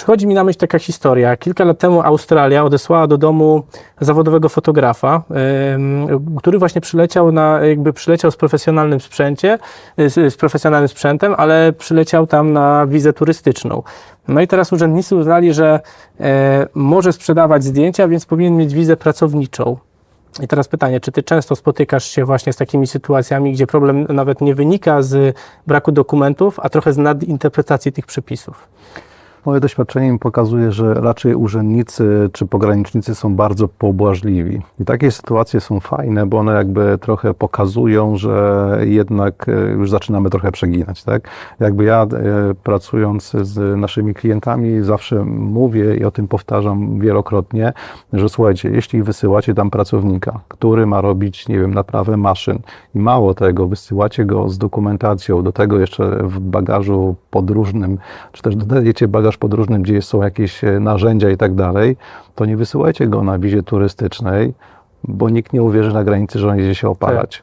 przychodzi mi na myśl taka historia. Kilka lat temu Australia odesłała do domu zawodowego fotografa, który właśnie przyleciał na, jakby przyleciał z profesjonalnym sprzęcie, z, z profesjonalnym sprzętem, ale przyleciał tam na wizę turystyczną. No i teraz urzędnicy uznali, że e, może sprzedawać zdjęcia, więc powinien mieć wizę pracowniczą. I teraz pytanie, czy ty często spotykasz się właśnie z takimi sytuacjami, gdzie problem nawet nie wynika z braku dokumentów, a trochę z nadinterpretacji tych przepisów? Moje doświadczenie mi pokazuje, że raczej urzędnicy czy pogranicznicy są bardzo pobłażliwi. I takie sytuacje są fajne, bo one jakby trochę pokazują, że jednak e, już zaczynamy trochę przeginać. Tak? Jakby ja e, pracując z naszymi klientami zawsze mówię i o tym powtarzam wielokrotnie, że słuchajcie, jeśli wysyłacie tam pracownika, który ma robić, nie wiem, naprawę maszyn i mało tego, wysyłacie go z dokumentacją, do tego jeszcze w bagażu podróżnym, czy też dodajecie bagaż podróżny, gdzie są jakieś e, narzędzia i tak dalej, to nie wysyłajcie go na wizie turystycznej, bo nikt nie uwierzy na granicy, że on jedzie się opalać.